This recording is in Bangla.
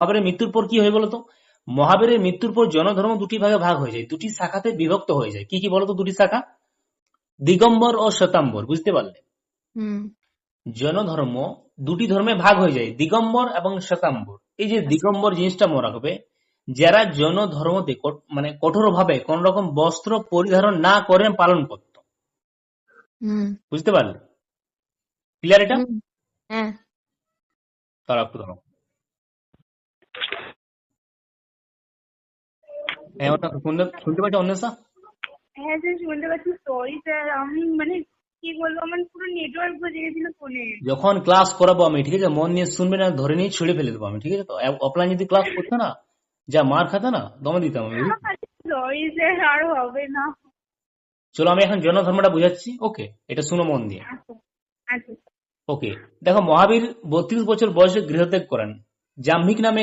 মহাবীরের মৃত্যুর পর কি হয়ে বলতো? মহাবীরের মৃত্যুর পর জনধর্ম দুটি ভাগে ভাগ হয়ে যায়। দুটি শাখাতে বিভক্ত হয়ে যায়। কি কি বলতো দুটি শাখা? দিগম্বর ও শ্বেতাম্বর বুঝতে পারলে? জনধর্ম দুটি ধর্মে ভাগ হয়ে যায় দিগম্বর এবং শ্বেতাম্বর। এই যে দিগম্বর জিনিসটা মনে রাখবে যারা জনধর্মতে মানে কঠোর ভাবে কোন রকম বস্ত্র পরিধারণ না করে পালন করত। হুম। বুঝতে পারলে? ক্লিয়ার এটা? হ্যাঁ। তারা একটু ধরো। হ্যাঁ ওটা শুনতে শুনতে পাচ্ছ অন্বেষা? হ্যাঁ স্যার শুনতে পাচ্ছি সরি স্যার আমি মানে কি বলব আমার পুরো নেটওয়ার্ক বসে গেছিল ফোনে যখন ক্লাস করাবো আমি ঠিক আছে? মন নিয়ে শুনবে না ধরে নিয়ে ছিঁড়ে ফেলে দেবো আমি ঠিক আছে? তো অফলাইন যদি ক্লাস করতে না যা মার খাতে না দমে দিতাম আমি সরি স্যার আর হবে না। চলো আমি এখন জনধর্মটা বুঝাচ্ছি ওকে এটা শুনো মন দিয়ে। আচ্ছা আচ্ছা। ওকে দেখো মহাবীর বত্রিশ বছর বয়সে গৃহত্যাগ করেন। জাহ্মিক নামে